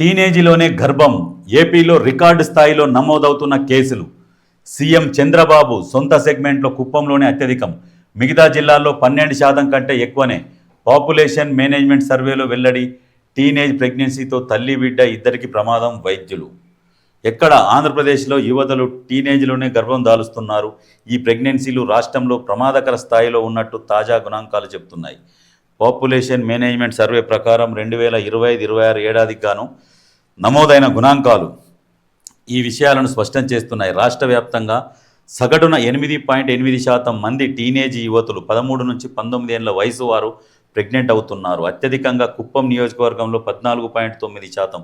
టీనేజీలోనే గర్భం ఏపీలో రికార్డు స్థాయిలో నమోదవుతున్న కేసులు. సీఎం చంద్రబాబు సొంత సెగ్మెంట్లో కుప్పంలోనే అత్యధికం. మిగతా జిల్లాల్లో పన్నెండు శాతం కంటే ఎక్కువనే. పాపులేషన్ మేనేజ్మెంట్ సర్వేలో వెల్లడి టీనేజ్ ప్రెగ్నెన్సీతో తల్లి బిడ్డ ఇద్దరికి ప్రమాదం వైద్యులు. ఎక్కడ ఆంధ్రప్రదేశ్లో యువతలు టీనేజ్లోనే గర్భం దాలుస్తున్నారు? ఈ ప్రెగ్నెన్సీలు రాష్ట్రంలో ప్రమాదకర స్థాయిలో ఉన్నట్టు తాజా గుణాంకాలు చెబుతున్నాయి. పాపులేషన్ మేనేజ్మెంట్ సర్వే ప్రకారం రెండు వేల ఇరవై ఐదు ఇరవై ఆరు ఏడాదికి గాను నమోదైన గుణాంకాలు ఈ విషయాలను స్పష్టం చేస్తున్నాయి. రాష్ట్ర వ్యాప్తంగా సగటున ఎనిమిది పాయింట్ ఎనిమిది శాతం మంది టీనేజ్ యువతులు పదమూడు నుంచి పంతొమ్మిది ఏళ్ళ వయసు వారు ప్రెగ్నెంట్ అవుతున్నారు. అత్యధికంగా కుప్పం నియోజకవర్గంలో పద్నాలుగు పాయింట్ తొమ్మిది శాతం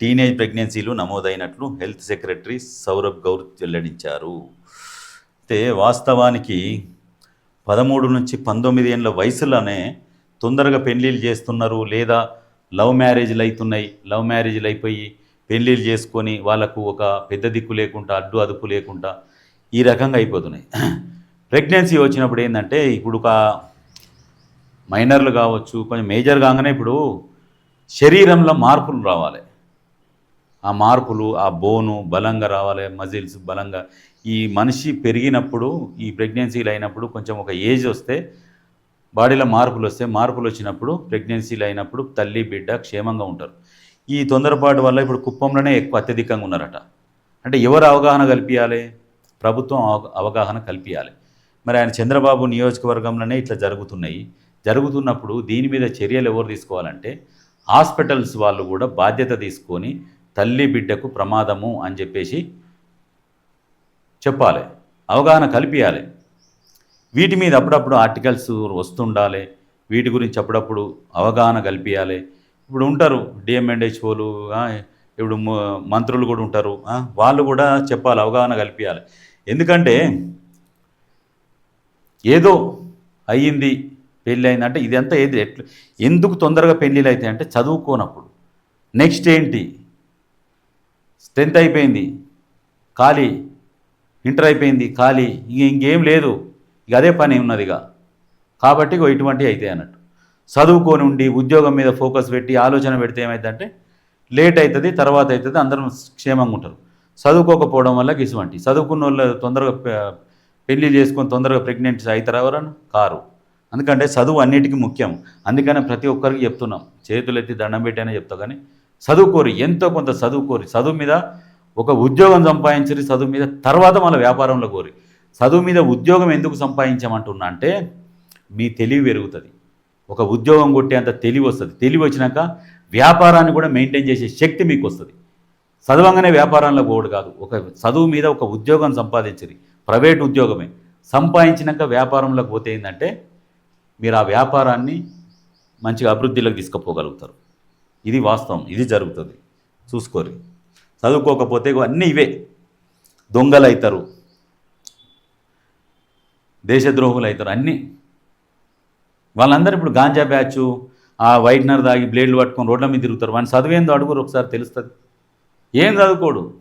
టీనేజ్ ప్రెగ్నెన్సీలు నమోదైనట్లు హెల్త్ సెక్రటరీ సౌరభ్ గౌర్ వెల్లడించారు. అయితే వాస్తవానికి పదమూడు నుంచి పంతొమ్మిది ఏళ్ళ వయసులోనే తొందరగా పెళ్ళిళ్ళు చేస్తున్నారు లేదా లవ్ మ్యారేజ్లు అవుతున్నాయి లవ్ మ్యారేజ్లు అయిపోయి పెళ్ళిళ్ళు చేసుకొని వాళ్ళకు ఒక పెద్ద దిక్కు లేకుండా అడ్డు అదుపు లేకుండా ఈ రకంగా అయిపోతున్నాయి. ప్రెగ్నెన్సీ వచ్చినప్పుడు ఏంటంటే ఇప్పుడు ఒక మైనర్లు కావచ్చు కొంచెం మేజర్ కాగానే ఇప్పుడు శరీరంలో మార్పులు రావాలి. ఆ మార్పులు ఆ బోను బలంగా రావాలి మజిల్స్ బలంగా. ఈ మనిషి పెరిగినప్పుడు ఈ ప్రెగ్నెన్సీలు అయినప్పుడు కొంచెం ఒక ఏజ్ వస్తే బాడీలో మార్పులు వస్తే మార్పులు వచ్చినప్పుడు ప్రెగ్నెన్సీలు అయినప్పుడు తల్లి బిడ్డ క్షేమంగా ఉంటారు. ఈ తొందరపాటు వల్ల ఇప్పుడు కుప్పంలోనే ఎక్కువ అత్యధికంగా ఉన్నారట. అంటే ఎవరు అవగాహన కల్పించాలి ప్రభుత్వం అవ- అవగాహన కల్పించాలి మరి ఆయన చంద్రబాబు నియోజకవర్గంలోనే ఇట్లా జరుగుతున్నాయి. జరుగుతున్నప్పుడు దీని మీద చర్యలు ఎవరు తీసుకోవాలంటే హాస్పిటల్స్ వాళ్ళు కూడా బాధ్యత తీసుకొని తల్లి బిడ్డకు ప్రమాదము అని చెప్పేసి చెప్పాలి. అవగాహన కల్పించాలి వీటి మీద అప్పుడప్పుడు ఆర్టికల్స్ వస్తుండాలి. వీటి గురించి అప్పుడప్పుడు అవగాహన కల్పించాలి ఇప్పుడు ఉంటారు డిఎంఎండ్హెచ్ఓలు ఇప్పుడు మ- మంత్రులు కూడా ఉంటారు. వాళ్ళు కూడా చెప్పాలి అవగాహన కల్పించాలి ఎందుకంటే ఏదో అయ్యింది పెళ్ళి అయింది అంటే ఇదంతా ఏది ఎట్లు ఎందుకు తొందరగా పెళ్ళిళ్ళు అవుతాయి అంటే చదువుకోనప్పుడు. నెక్స్ట్ ఏంటి? స్ట్రెంత్ అయిపోయింది ఖాళీ ఇంటర్ అయిపోయింది ఖాళీ ఇంకేం లేదు. ఇక అదే పని ఉన్నది ఇక కాబట్టి ఇగో ఇటువంటివి అవుతాయి అన్నట్టు. చదువుకొని ఉండి ఉద్యోగం మీద ఫోకస్ పెట్టి ఆలోచన పెడితే ఏమైందంటే లేట్ అవుతుంది తర్వాత అవుతుంది అందరం క్షేమంగా ఉంటారు. చదువుకోకపోవడం వల్ల ఇటువంటి చదువుకున్న వాళ్ళు తొందరగా పె- పెళ్ళి చేసుకొని తొందరగా ప్రెగ్నెంట్ అవుతారు ఎవరన్నా? కారు. ఎందుకంటే చదువు అన్నిటికీ ముఖ్యం. అందుకనే ప్రతి ఒక్కరికి చెప్తున్నాం. చేతులు ఎత్తి దండం పెట్టానే చెప్తా కానీ చదువుకోరి. ఎంతో కొంత చదువుకోరి. చదువు మీద ఒక ఉద్యోగం సంపాదించరు చదువు మీద తర్వాత మళ్ళీ వ్యాపారంలో కోరి. చదువు మీద ఉద్యోగం ఎందుకు సంపాదించామంటున్నా అంటే మీ తెలివి పెరుగుతుంది. ఒక ఉద్యోగం కొట్టే అంత తెలివి వస్తుంది. తెలివి వచ్చినాక వ్యాపారాన్ని కూడా మెయింటైన్ చేసే శక్తి మీకు వస్తుంది చదవంగానే వ్యాపారంలో పోడు కాదు. ఒక చదువు మీద ఒక ఉద్యోగం సంపాదించింది. ప్రైవేట్ ఉద్యోగమే. సంపాదించినాక వ్యాపారంలోకి పోతే ఏంటంటే మీరు ఆ వ్యాపారాన్ని మంచిగా అభివృద్ధిలోకి తీసుకుపోగలుగుతారు. ఇది వాస్తవం. ఇది జరుగుతుంది. చూసుకోరు. చదువుకోకపోతే అన్నీ ఇవే. దొంగలు అవుతారు దేశద్రోహులు అవుతారు అన్నీ. వాళ్ళందరూ ఇప్పుడు గాంజా బ్యాచ్ ఆ వైట్నర్ దాగి బ్లేడ్లు పట్టుకొని రోడ్ల మీద తిరుగుతారు. వాడిని చదివేందో అడుగురు ఒకసారి తెలుస్తుంది. ఏం చదువుకోడు?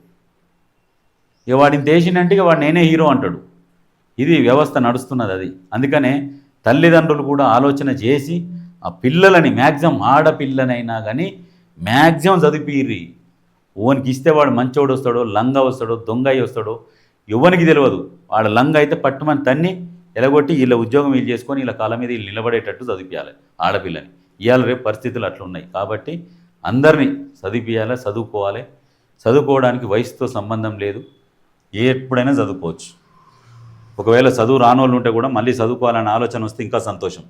ఇక వాడిని దేశినంటే ఇక వాడు నేనే హీరో అంటాడు. ఇది వ్యవస్థ నడుస్తున్నది అది. అందుకనే తల్లిదండ్రులు కూడా ఆలోచన చేసి ఆ పిల్లలని మ్యాక్సిమం ఆడపిల్లనైనా కానీ మ్యాక్సిమం చదివిపిర్రి. ఓనికి ఇస్తే వాడు మంచోడు వస్తాడో లంగా వస్తాడో దొంగ అయి వస్తాడో ఎవరికి తెలియదు. వాడు లంగ అయితే పట్టుమని తన్ని ఎలగొట్టి వీళ్ళ ఉద్యోగం వీళ్ళు చేసుకొని వీళ్ళ కాళ్ళ మీద వీళ్ళు నిలబడేటట్టు చదివించాలి ఆడపిల్లని. ఇవాళ రేపు పరిస్థితులు అట్లున్నాయి కాబట్టి అందరినీ చదివించాలి చదువుకోవాలి. చదువుకోవడానికి వయసుతో సంబంధం లేదు. ఎప్పుడైనా చదువుకోవచ్చు. ఒకవేళ చదువు రానోళ్ళు ఉంటే కూడా మళ్ళీ చదువుకోవాలనే ఆలోచన వస్తే ఇంకా సంతోషం.